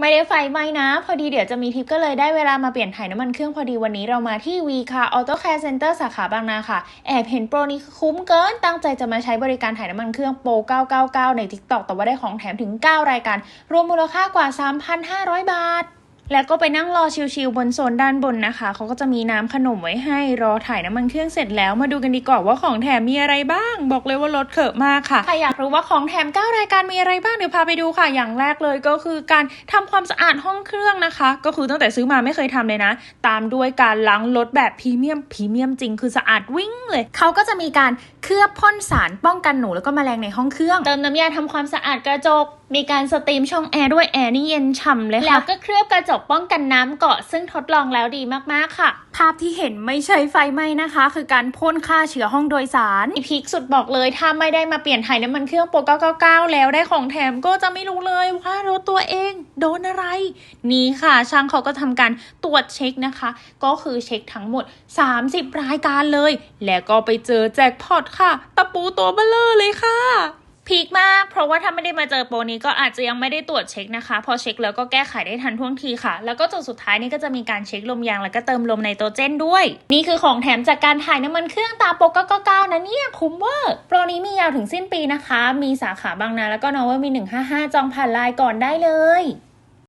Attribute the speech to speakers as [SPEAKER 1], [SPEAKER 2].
[SPEAKER 1] ไม่ได้ไฟไหม้นะ พอดีเดี๋ยวจะมีทริปก็เลยได้เวลามาเปลี่ยนถ่ายน้ำมันเครื่องพอดีวันนี้เรามาที่ V Car Auto Care Center สาขาบางนาค่ะ แอบเห็นโปรนี้คุ้มเกิน ตั้งใจจะมาใช้บริการถ่ายน้ำมันเครื่องโปร 999 ใน TikTok แต่ว่าได้ของแถมถึง 9 รายการ รวมมูลค่ากว่า 3,500 บาท แล้วก็ไปนั่งรอชิลๆบนโซนด้านบนนะคะ เขาก็จะมีน้ำขนมไว้ให้รอถ่ายน้ำมันเครื่องเสร็จแล้วมาดูกันดีกว่าว่าของแถมมีอะไรบ้าง บอกเลยว่ารถเขอะมากค่ะใครอยากรู้ว่าของแถม 9 รายการมีอะไรบ้างเดี๋ยวพาไปดูค่ะ อย่างแรกเลยก็คือการทำความสะอาดห้องเครื่องนะคะ ก็คือตั้งแต่ซื้อมาไม่เคยทำเลยนะ ตามด้วยการล้างรถแบบพรีเมียมพรีเมียมจริงคือสะอาดวิ่งเลยเขาก็จะมีการเคลือบพ่นสารป้องกันหนูแล้วก็แมลงในห้องเครื่อง เติมน้ำยาทำความสะอาดกระจก มีการสตรีมช่องแอร์ด้วยแอร์นี่เย็นฉ่ำเลยค่ะแล้วก็เคลือบกระจกป้องกันน้ำเกาะซึ่งทดลองแล้วดีมาก ๆ ค่ะ ภาพที่เห็นไม่ใช่ไฟไหม้นะคะ คือการพ่นฆ่าเชื้อห้องโดยสารอีพีคสุดบอกเลยถ้าไม่ได้มาเปลี่ยนถ่ายน้ำมันเครื่องโปร999 แล้วได้ของแถมก็จะไม่รู้เลยว่ารถตัวเองโดนอะไร นี่ค่ะช่างเขาก็ทำการตรวจเช็คนะคะ ก็คือเช็คทั้งหมด 30 รายการเลย แล้วก็ไปเจอแจ็คพอตค่ะ ตะปูตัวเบลเลอร์เลยค่ะ พีคมาก เพราะว่าถ้าไม่ได้มาเจอโปรนี้ก็อาจจะยังไม่ได้ตรวจเช็คนะคะ พอเช็คแล้วก็แก้ไขได้ทันท่วงทีค่ะ แล้วก็จุดสุดท้ายนี่ก็จะมีการเช็คลมยางแล้วก็เติมลมไนโตรเจนด้วย นี่คือของแถมจากการถ่ายน้ำมันเครื่องตาปก้าก้าวนะเนี่ยคุ้มเวอร์โปรนี้มียาวถึงสิ้นปีนะคะ มีสาขาบางนาแล้วก็นอเวอร์มี155 จองผ่านไลน์ก่อนได้เลย